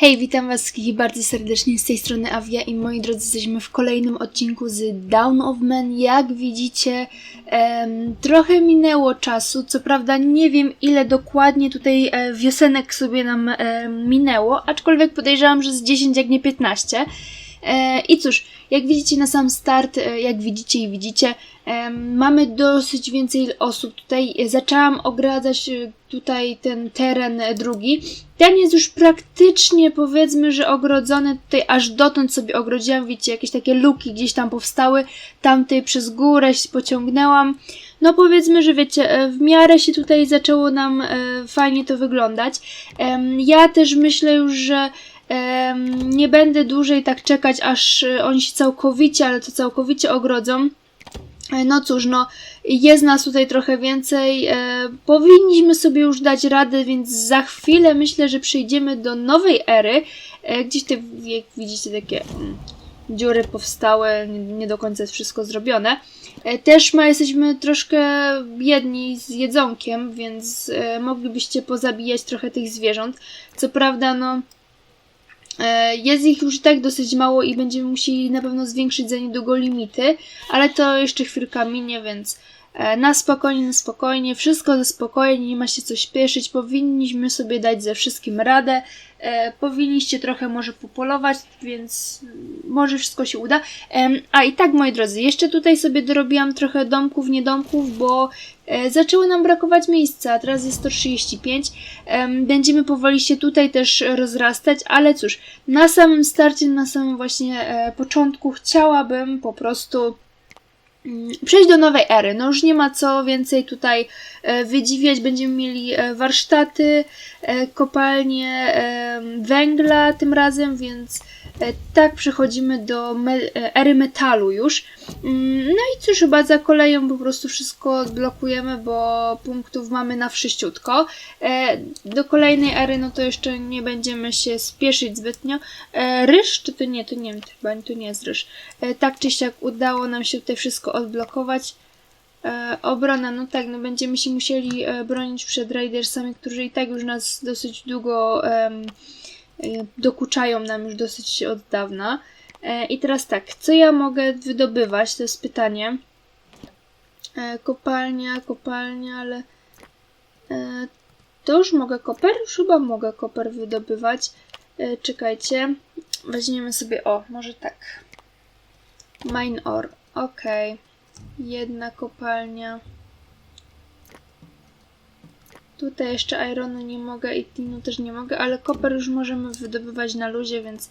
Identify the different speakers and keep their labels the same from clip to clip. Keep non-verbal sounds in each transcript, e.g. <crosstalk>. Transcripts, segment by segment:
Speaker 1: Hej, witam Was wszystkich bardzo serdecznie z tej strony Avia i moi drodzy, jesteśmy w kolejnym odcinku z Down of Men. Jak widzicie, em, trochę minęło czasu, co prawda nie wiem ile dokładnie tutaj e, wiosenek sobie nam e, minęło, aczkolwiek podejrzewam, że z 10 jak nie 15. E, I cóż, jak widzicie na sam start, e, jak widzicie i widzicie, mamy dosyć więcej osób tutaj. Zaczęłam ogradzać e, tutaj ten teren e, drugi. Ten jest już praktycznie powiedzmy, że ogrodzony. Tutaj aż dotąd sobie ogrodziłam, widzicie, jakieś takie luki gdzieś tam powstały. Tamtej przez górę się pociągnęłam. No powiedzmy, że wiecie, e, w miarę się tutaj zaczęło nam fajnie to wyglądać. Ja też myślę już, że nie będę dłużej tak czekać, aż oni się całkowicie, ale to całkowicie ogrodzą. E, No cóż, no jest nas tutaj trochę więcej. E, powinniśmy sobie już dać radę, więc za chwilę myślę, że przejdziemy do nowej ery. E, gdzieś te, jak widzicie, takie mm, dziury powstałe, nie, nie do końca jest wszystko zrobione. E, też ma, jesteśmy troszkę biedni z jedzonkiem, więc e, moglibyście pozabijać trochę tych zwierząt. Co prawda, no. E, Jest ich już tak dosyć mało i będziemy musieli na pewno zwiększyć za niedługo limity, ale to jeszcze chwilka minie, więc e, na spokojnie, na spokojnie, wszystko ze spokojem, nie ma się co śpieszyć, powinniśmy sobie dać ze wszystkim radę, e, powinniście trochę może popolować, więc mm, może wszystko się uda. Em, A i tak, moi drodzy, jeszcze tutaj sobie dorobiłam trochę domków, niedomków, bo e, nam brakować miejsca, teraz jest 135. Em, Będziemy powoli się tutaj też rozrastać, ale cóż, na samym starcie, na samym właśnie e, początku chciałabym po prostu przejść do nowej ery. No już nie ma co więcej tutaj e, wydziwiać. Będziemy mieli e, warsztaty, e, kopalnie węgla tym razem, więc tak przechodzimy do me- e, ery metalu już. Mm, No i cóż, chyba za koleją po prostu wszystko odblokujemy, bo punktów mamy na wszyściutko. E, Do kolejnej ery, no to jeszcze nie będziemy się spieszyć zbytnio. E, Ryż, czy to nie, to nie wiem, chyba to nie jest ryż. E, Tak czy siak udało nam się tutaj wszystko odblokować. E, obrona, no tak, no będziemy się musieli e, bronić przed raidersami, którzy i tak już nas dosyć długo em, e, dokuczają nam już dosyć od dawna. E, I teraz tak, co ja mogę wydobywać? To jest pytanie. E, kopalnia, kopalnia, ale e, to już mogę koper? Już chyba mogę koper wydobywać. E, czekajcie, weźmiemy sobie, o, może tak. Mine ore, okej. Jedna kopalnia. Tutaj jeszcze ironu nie mogę i tinu też nie mogę, ale koper już możemy wydobywać na luzie, więc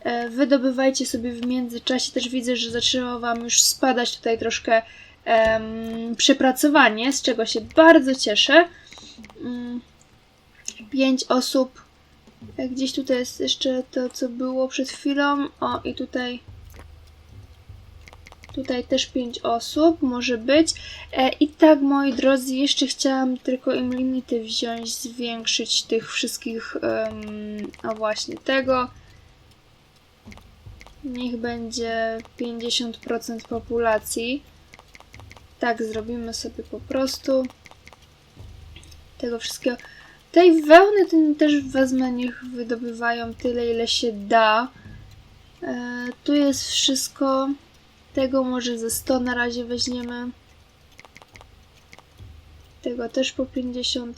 Speaker 1: e, wydobywajcie sobie w międzyczasie. Też widzę, że zaczęło Wam już spadać tutaj troszkę przepracowanie, z czego się bardzo cieszę. Mm, Pięć osób. E, Gdzieś tutaj jest jeszcze to, co było przed chwilą. O, i tutaj Tutaj też 5 osób może być. E, I tak, moi drodzy, jeszcze chciałam tylko im limity wziąć, zwiększyć tych wszystkich. O właśnie tego. Niech będzie 50% populacji. Tak, zrobimy sobie po prostu. Tego wszystkiego. Tej wełny też wezmę, niech wydobywają tyle, ile się da. E, tu jest wszystko. Tego może ze 100 na razie weźmiemy. Tego też po 50.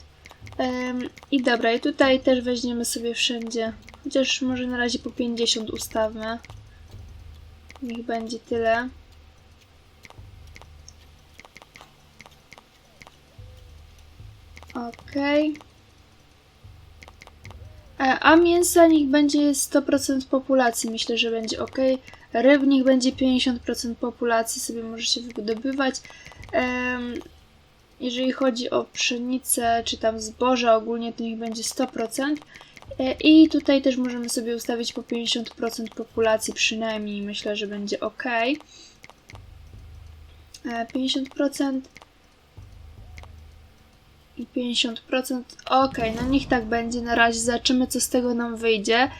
Speaker 1: Em, I dobra, i tutaj też weźmiemy sobie wszędzie. Chociaż może na razie po 50 ustawmy. Niech będzie tyle. Okej. E, A mięsa niech będzie 100% populacji, myślę, że będzie ok. Ryb niech będzie 50% populacji, sobie możecie wydobywać. Jeżeli chodzi o pszenicę, czy tam zboża ogólnie, to niech będzie 100%. E, I tutaj też możemy sobie ustawić po 50% populacji przynajmniej, myślę, że będzie ok. E, 50% i 50%. Ok, no niech tak będzie na razie. Zobaczymy, co z tego nam wyjdzie.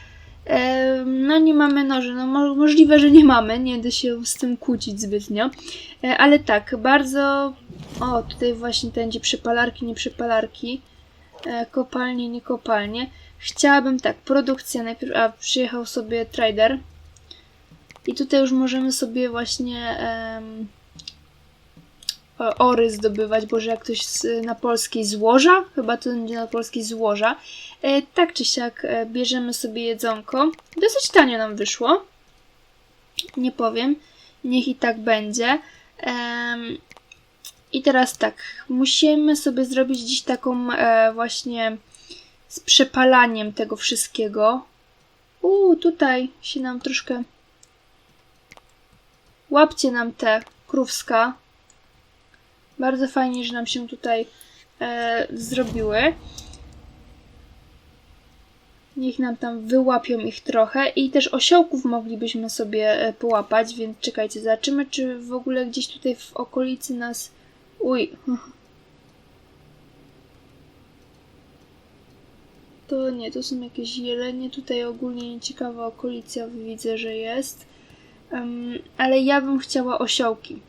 Speaker 1: No nie mamy noży, no mo- możliwe, że nie mamy, nie da się z tym kłócić zbytnio. E, Ale tak, bardzo... O, tutaj właśnie będzie przepalarki, nie przepalarki. E, Kopalnie, nie kopalnie. chciałabym tak, produkcja najpierw, a przyjechał sobie trader. I tutaj już możemy sobie właśnie o- ory zdobywać, boże jak ktoś z, na polskiej złoża, chyba to będzie na polskiej złoża. E, tak czy siak e, bierzemy sobie jedzonko. Dosyć tanio nam wyszło. Nie powiem. Niech i tak będzie. I teraz tak, musimy sobie zrobić dziś taką e, właśnie z przepalaniem tego wszystkiego. Uuu, tutaj się nam troszkę. Łapcie nam te krówska. Bardzo fajnie, że nam się tutaj e, zrobiły. Niech nam tam wyłapią ich trochę i też osiołków moglibyśmy sobie e, połapać, więc czekajcie, zobaczymy, czy w ogóle gdzieś tutaj w okolicy nas. Uj. To nie, to są jakieś jelenie. Tutaj ogólnie nieciekawa okolica widzę, że jest. Em, ale ja bym chciała osiołki.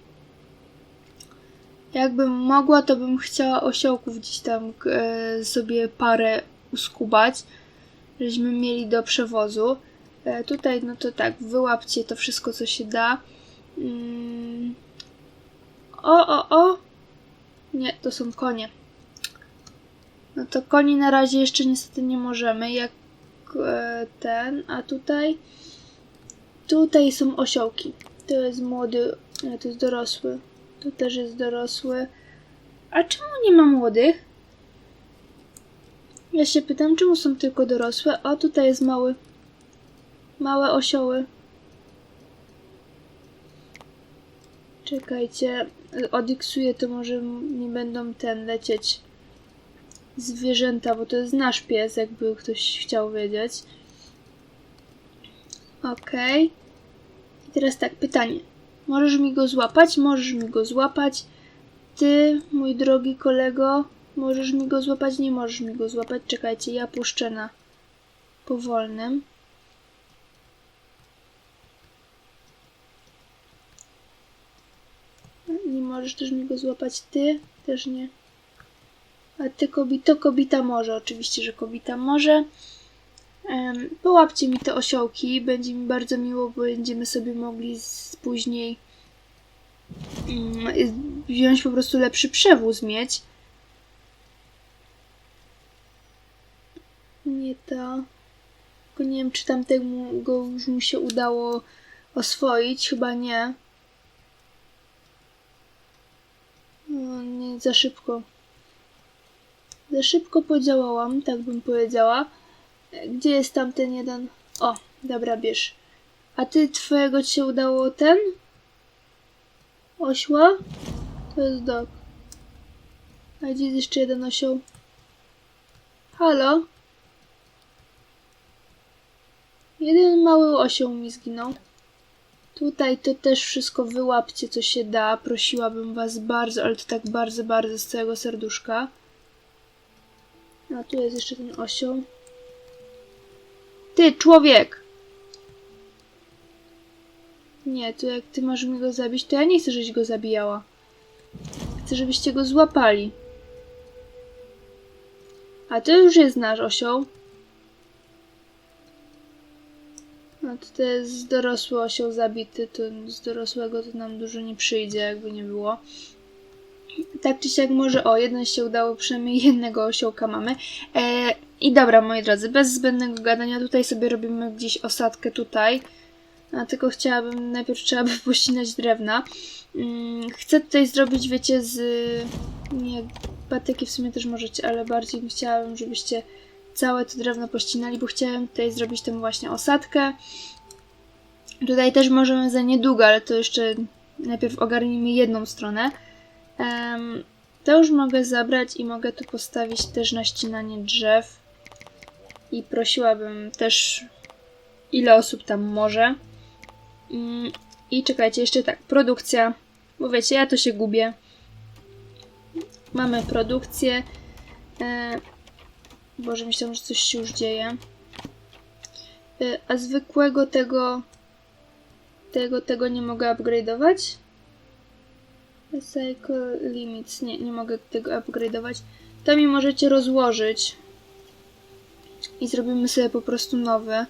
Speaker 1: Jakbym mogła, to bym chciała osiołków gdzieś tam e, sobie parę uskubać, żeśmy mieli do przewozu. E, tutaj, no to tak, wyłapcie to wszystko, co się da. Mm. O, o, o! Nie, to są konie. No to koni na razie jeszcze niestety nie możemy, jak e, ten, a tutaj tutaj są osiołki. To jest młody, nie, to jest dorosły. Tu też jest dorosły. A czemu nie ma młodych? Ja się pytam, czemu są tylko dorosłe? O, tutaj jest mały. Małe osioły. Czekajcie, odiksuję to może nie będą ten lecieć zwierzęta, bo to jest nasz pies, jakby ktoś chciał wiedzieć. Okej. I teraz tak, pytanie. Możesz mi go złapać? Możesz mi go złapać. Ty, mój drogi kolego, możesz mi go złapać? Nie możesz mi go złapać. Czekajcie, ja puszczę na powolnym. Nie możesz też mi go złapać. Ty też nie. A ty kobito, kobita może. Oczywiście, że kobita może. Połapcie mi te osiołki, będzie mi bardzo miło, bo będziemy sobie mogli później mm, wziąć po prostu lepszy przewóz mieć. Nie to. Nie wiem, czy tamtego już mu się udało oswoić. Chyba nie. No, nie, za szybko. Za szybko podziałałam, tak bym powiedziała. Gdzie jest tamten jeden? O, dobra, bierz. A ty twojego ci się udało ten? Ośła? To jest dog. A gdzie jest jeszcze jeden osioł? Halo? Jeden mały osioł mi zginął. Tutaj to też wszystko wyłapcie, co się da. Prosiłabym was bardzo, ale to tak bardzo, bardzo z całego serduszka. A tu jest jeszcze ten osioł. Ty, człowiek! Nie, to jak ty masz mi go zabić, to ja nie chcę, żebyś go zabijała. Chcę, żebyście go złapali. A to już jest nasz osioł. No to, to jest dorosły osioł zabity, to z dorosłego to nam dużo nie przyjdzie, jakby nie było. Tak czy siak może, o, jeden się udało, przynajmniej jednego osiołka mamy. E, I dobra, moi drodzy, bez zbędnego gadania, tutaj sobie robimy gdzieś osadkę tutaj. A tylko chciałabym, najpierw trzeba by <laughs> pościnać drewna. Mm, chcę tutaj zrobić, wiecie, z... Nie, patyki w sumie też możecie, ale bardziej chciałabym, żebyście całe to drewno pościnali, bo chciałem tutaj zrobić tę właśnie osadkę. Tutaj też możemy za niedługo, ale to jeszcze najpierw ogarnijmy jedną stronę. Em, to już mogę zabrać i mogę tu postawić też na ścinanie drzew. I prosiłabym też, ile osób tam może. Mm, I czekajcie, jeszcze tak, produkcja. Bo wiecie, ja to się gubię. Mamy produkcję. E, Boże, myślałam, że coś się już dzieje. E, a zwykłego tego, tego, tego nie mogę upgrade'ować? Recycle limits. Nie, nie mogę tego upgrade'ować. To mi możecie rozłożyć. I zrobimy sobie po prostu nowy. E,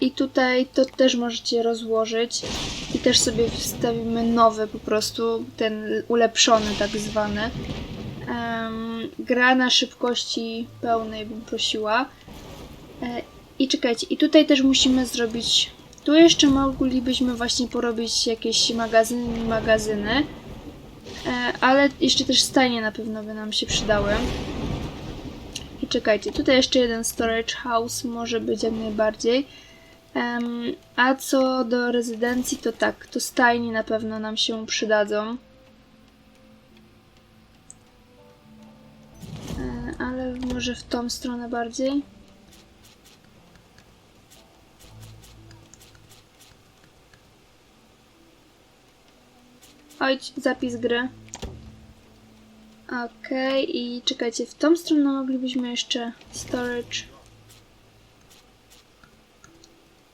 Speaker 1: I tutaj to też możecie rozłożyć i też sobie wstawimy nowy po prostu, ten ulepszony tak zwany. Gra na szybkości pełnej bym prosiła. E, I czekajcie, i tutaj też musimy zrobić. Tu jeszcze moglibyśmy właśnie porobić jakieś magazyny, magazyny. E, ale jeszcze też stajnie na pewno by nam się przydały. Czekajcie, tutaj jeszcze jeden storage house może być jak najbardziej. Em, a co do rezydencji, to tak, to stajnie na pewno nam się przydadzą. E, ale może w tą stronę bardziej. Oj, zapis gry. Okej, i czekajcie, w tą stronę moglibyśmy jeszcze storage.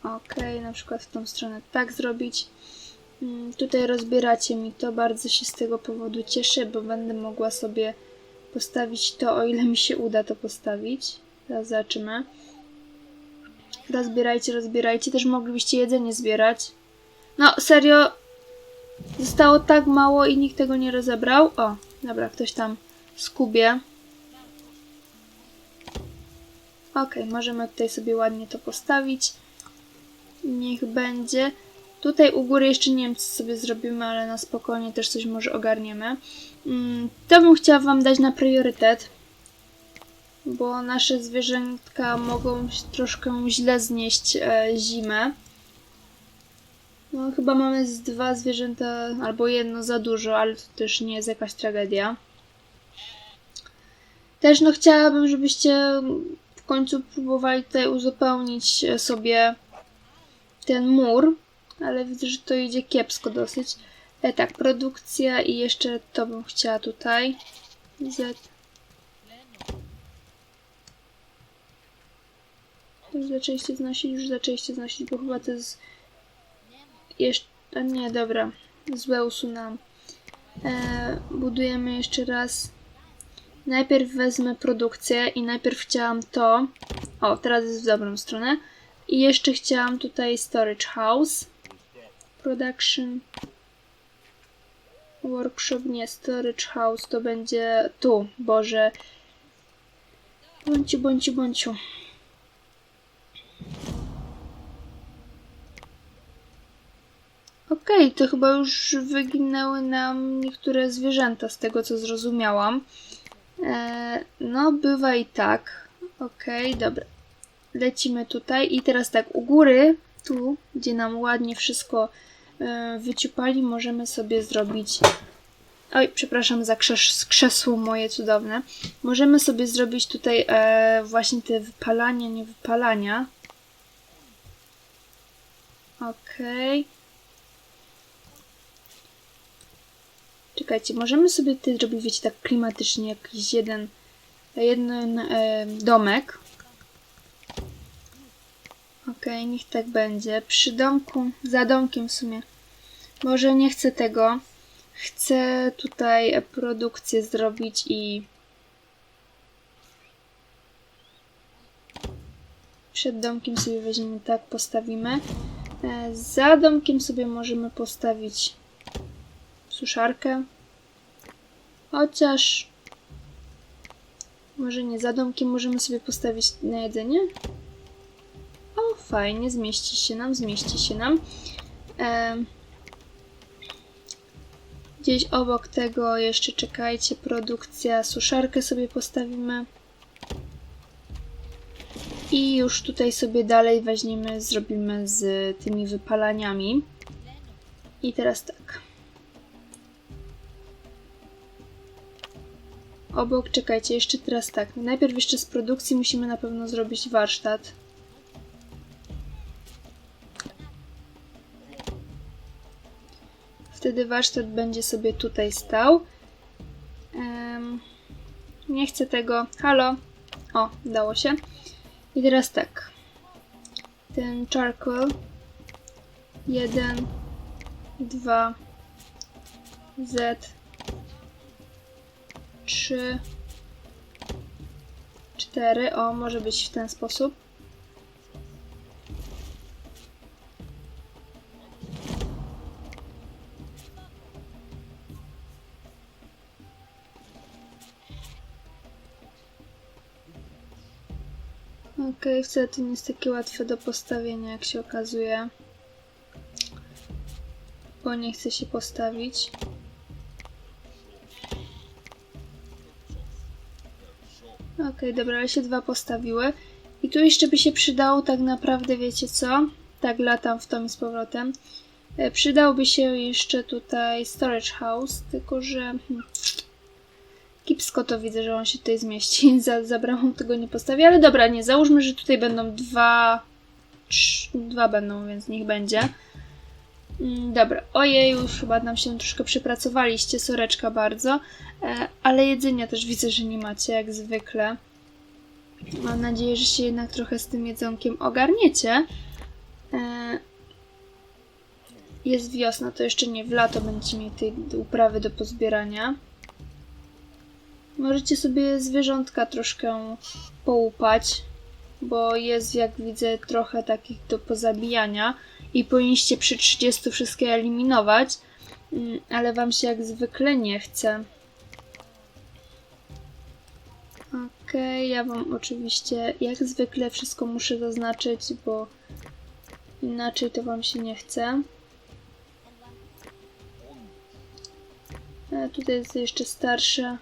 Speaker 1: Okej, na przykład w tą stronę tak zrobić. Mm, Tutaj rozbieracie mi to, bardzo się z tego powodu cieszę, bo będę mogła sobie postawić to, o ile mi się uda to postawić. Teraz zobaczymy. Rozbierajcie, rozbierajcie. Też moglibyście jedzenie zbierać. No, serio, Zostało tak mało i nikt tego nie rozebrał. O, dobra, ktoś tam skubie. Ok, możemy tutaj sobie ładnie to postawić. Niech będzie. Tutaj u góry jeszcze nie wiem, co sobie zrobimy, ale na spokojnie też coś może ogarniemy. Mm, To bym chciała Wam dać na priorytet, bo nasze zwierzętka mogą troszkę źle znieść e, zimę. No, chyba mamy z dwa zwierzęta, albo jedno za dużo, ale to też nie jest jakaś tragedia. Też no chciałabym, żebyście w końcu próbowali tutaj uzupełnić e, sobie ten mur, ale widzę, że to idzie kiepsko dosyć. E, tak, produkcja i jeszcze to bym chciała tutaj. Z. Już zaczęliście znosić, już zaczęliście znosić, bo chyba to jest jeszcze. Nie, dobra. Złe usunęłam. E, budujemy jeszcze raz. Najpierw wezmę produkcję i najpierw chciałam to. O, teraz jest w dobrą stronę. I jeszcze chciałam tutaj storage house. Production. Workshop, nie, storage house to będzie tu. Boże. Bądź, bądź, bądź. Okej, to chyba już wyginęły nam niektóre zwierzęta, z tego co zrozumiałam. E, no, bywa i tak. Okej, dobra. Lecimy tutaj i teraz tak, u góry, tu, gdzie nam ładnie wszystko e, wyciupali, możemy sobie zrobić... Oj, przepraszam za krzes krzesło moje cudowne. Możemy sobie zrobić tutaj e, właśnie te wypalania, nie wypalania. Okej. Czekajcie, możemy sobie tutaj zrobić, wiecie, tak klimatycznie jakiś jeden, jeden e, domek. Okej, niech tak będzie. Przy domku, za domkiem w sumie. Może nie chcę tego. Chcę tutaj produkcję zrobić i przed domkiem sobie weźmiemy tak, postawimy. E, Za domkiem sobie możemy postawić suszarkę. Chociaż może nie za domkiem możemy sobie postawić na jedzenie. O, fajnie, zmieści się nam, zmieści się nam. Gdzieś obok tego jeszcze czekajcie, produkcja, suszarkę sobie postawimy. I już tutaj sobie dalej weźmiemy, zrobimy z tymi wypalaniami. I teraz tak. Obok, czekajcie, jeszcze teraz tak. Najpierw jeszcze z produkcji musimy na pewno zrobić warsztat. Wtedy warsztat będzie sobie tutaj stał. Em, nie chcę tego. Halo. O, dało się. I teraz tak. Ten charcoal. Jeden, dwa, Z, trzy, cztery. O, może być w ten sposób. Okej, wcale to nie jest takie łatwe do postawienia, jak się okazuje. Bo nie chce się postawić. Okej, dobra, ale się dwa postawiły. I tu jeszcze by się przydało tak naprawdę, wiecie co? Tak, latam w tom i z powrotem. E, Przydałby się jeszcze tutaj storage house, tylko że... hmm, Kipsko to widzę, że on się tutaj zmieści. <laughs> Za, za bramą tego nie postawię, ale dobra, nie, załóżmy, że tutaj będą dwa... Trz, dwa będą, więc niech będzie. Mm, Dobra, ojej, już chyba nam się troszkę przypracowaliście, soreczka bardzo. E, ale jedzenia też widzę, że nie macie, jak zwykle. Mam nadzieję, że się jednak trochę z tym jedzonkiem ogarniecie. E, jest wiosna, to jeszcze nie w lato będziecie mieli tej uprawy do pozbierania. Możecie sobie zwierzątka troszkę połupać, bo jest, jak widzę, trochę takich do pozabijania i powinniście przy 30 wszystkie eliminować, Mm, ale wam się jak zwykle nie chce. Okej, ja wam oczywiście jak zwykle wszystko muszę zaznaczyć, bo inaczej to wam się nie chce. E, tutaj jest jeszcze starsze.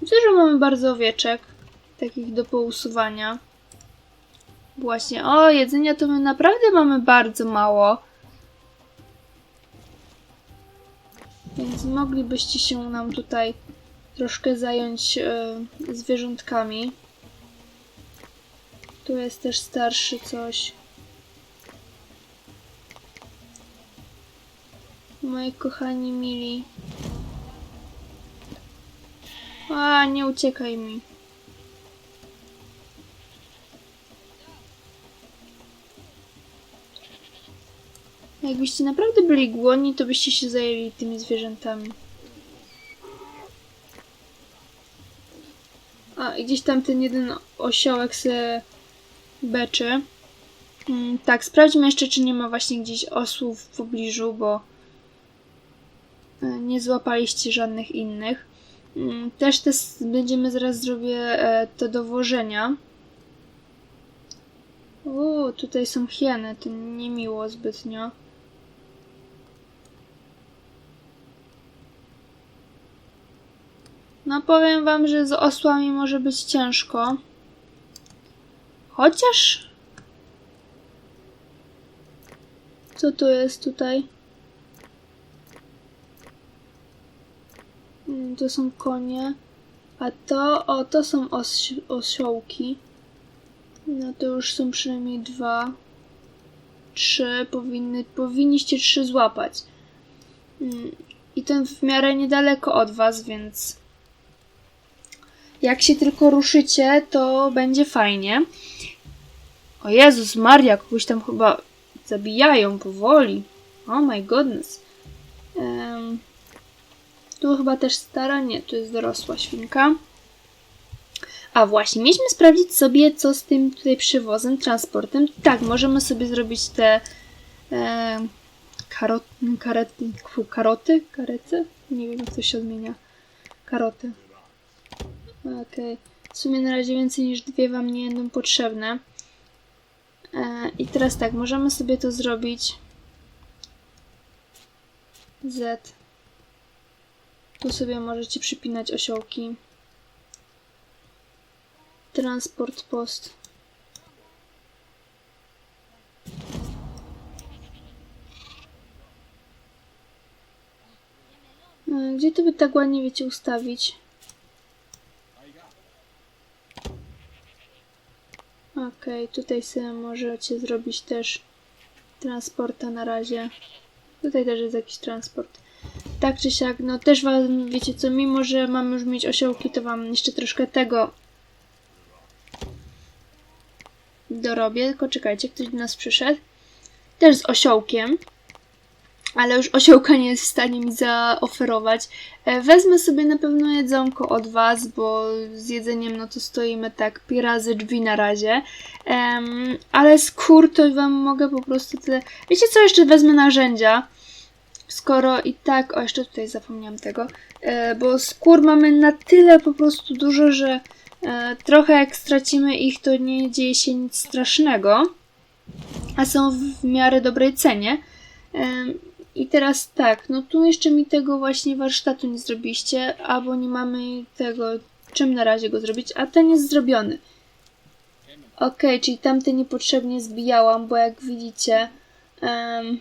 Speaker 1: Widzę, że mamy bardzo owieczek, takich do pousuwania. Właśnie, o, jedzenia to my naprawdę mamy bardzo mało. Więc moglibyście się nam tutaj troszkę zająć e, zwierzątkami. Tu jest też starszy coś. Moi kochani mili. A, nie uciekaj mi. Jakbyście naprawdę byli głodni, to byście się zajęli tymi zwierzętami. A, gdzieś tam ten jeden osiołek se beczy. Mm, tak, sprawdźmy jeszcze, czy nie ma właśnie gdzieś osłów w pobliżu, bo e, nie złapaliście żadnych innych. Mm, Też te będziemy zaraz zrobię e, to dowożenia. O, tutaj są hieny, to niemiło zbytnio. No powiem wam, że z osłami może być ciężko. Chociaż... Co to jest tutaj? Mm, To są konie. A to, o, to są os osiołki. No to już są przynajmniej dwa. Trzy. Powinny, powinniście trzy złapać. Mm, I ten w miarę niedaleko od was, więc jak się tylko ruszycie, to będzie fajnie. O Jezus Maria, kogoś tam chyba zabijają powoli. Oh my goodness. Em, tu chyba też stara, nie, tu jest dorosła świnka. A właśnie, mieliśmy sprawdzić sobie, co z tym tutaj przywozem, transportem. Tak, możemy sobie zrobić te e, karot, karety, karoty, karety? Nie wiem, jak to się odmienia. Karoty. Okej. W sumie na razie więcej niż dwie wam nie będą potrzebne. E, I teraz tak, możemy sobie to zrobić. Z. Tu sobie możecie przypinać osiołki. Transport post. E, Gdzie to by tak ładnie wiecie ustawić? Okej, tutaj sobie możecie zrobić też transporta na razie. Tutaj też jest jakiś transport. Tak czy siak, no też wam, wiecie co, mimo że mamy już mieć osiołki, to wam jeszcze troszkę tego dorobię. Tylko czekajcie, ktoś do nas przyszedł. Też z osiołkiem. Ale już osiołka nie jest w stanie mi zaoferować. E, Wezmę sobie na pewno jedzonko od Was, bo z jedzeniem no to stoimy tak pi razy drzwi na razie. Em, ale skór to Wam mogę po prostu tyle... Wiecie co, jeszcze wezmę narzędzia. Skoro i tak... O, jeszcze tutaj zapomniałam tego. E, bo skór mamy na tyle po prostu dużo, że e, trochę jak stracimy ich, to nie dzieje się nic strasznego. A są w miarę dobrej cenie. I teraz tak, no tu jeszcze mi tego właśnie warsztatu nie zrobiliście, albo nie mamy tego, czym na razie go zrobić, a ten jest zrobiony. Okej, czyli tamte niepotrzebnie zbijałam, bo jak widzicie... em,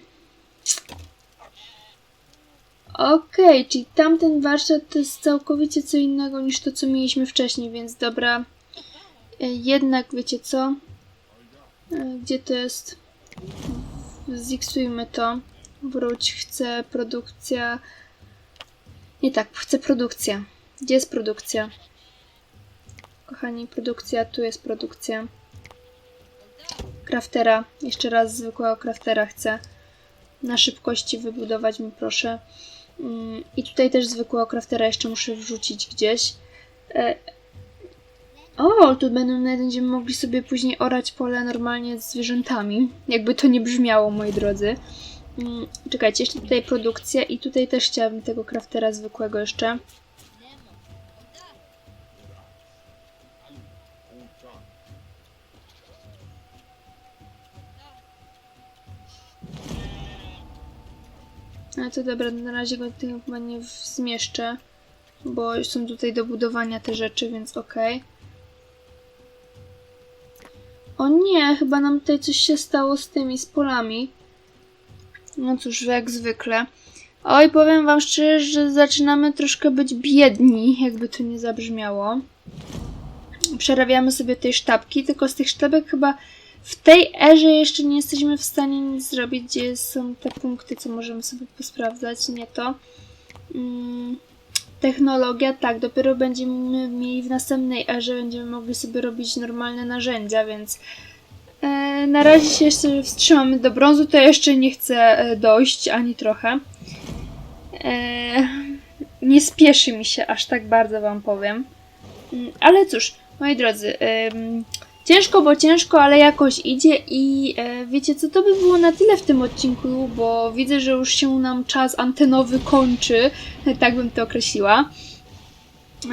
Speaker 1: Okej, czyli tamten warsztat to jest całkowicie co innego niż to, co mieliśmy wcześniej, więc dobra. E, Jednak wiecie co? E, Gdzie to jest? Ziksujmy to. Wróć, chcę produkcja. Nie tak, chcę produkcja. Gdzie jest produkcja? Kochani, produkcja, tu jest produkcja. Kraftera, jeszcze raz zwykłego kraftera chcę. Na szybkości wybudować mi proszę. Mm, I tutaj też zwykłego kraftera jeszcze muszę wrzucić gdzieś. E, o, tu będziemy mogli sobie później orać pole normalnie z zwierzętami. Jakby to nie brzmiało, moi drodzy. Mm, Czekajcie, jeszcze tutaj produkcja i tutaj też chciałabym tego kraftera zwykłego jeszcze. Ale to dobra, na razie go tego chyba nie zmieszczę, bo są tutaj do budowania te rzeczy, więc okej. O nie, chyba nam tutaj coś się stało z tymi, z polami. No cóż, jak zwykle. Oj, powiem wam szczerze, że zaczynamy troszkę być biedni, jakby to nie zabrzmiało. Przerabiamy sobie tej sztabki, tylko z tych sztabek chyba w tej erze jeszcze nie jesteśmy w stanie nic zrobić, gdzie są te punkty, co możemy sobie posprawdzać, nie to. Mm, technologia, tak, dopiero będziemy mieli w następnej erze, będziemy mogli sobie robić normalne narzędzia, więc na razie się jeszcze wstrzymamy do brązu, to jeszcze nie chcę e, dojść ani trochę. E, nie spieszy mi się aż tak bardzo, wam powiem. Mm, Ale cóż, moi drodzy, ciężko, bo ciężko, ale jakoś idzie i e, wiecie co, to by było na tyle w tym odcinku, bo widzę, że już się nam czas antenowy kończy, <laughs> tak bym to określiła.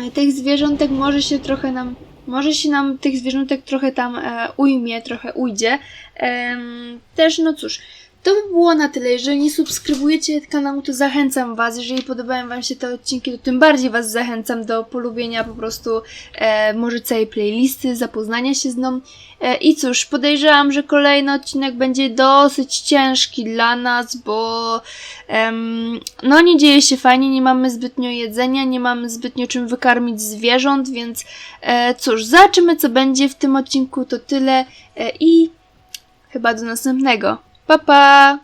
Speaker 1: E, Tych zwierzątek może się trochę nam, może się nam tych zwierzątek trochę tam e, ujmie, trochę ujdzie. Em, też, no cóż, to by było na tyle. Jeżeli nie subskrybujecie kanału, to zachęcam Was. Jeżeli podobają Wam się te odcinki, to tym bardziej Was zachęcam do polubienia po prostu e, może całej playlisty, zapoznania się z nią. E, I cóż, podejrzewam, że kolejny odcinek będzie dosyć ciężki dla nas, bo em, no nie dzieje się fajnie, nie mamy zbytnio jedzenia, nie mamy zbytnio czym wykarmić zwierząt, więc e, cóż, zobaczymy co będzie w tym odcinku, to tyle e, i chyba do następnego. 爸爸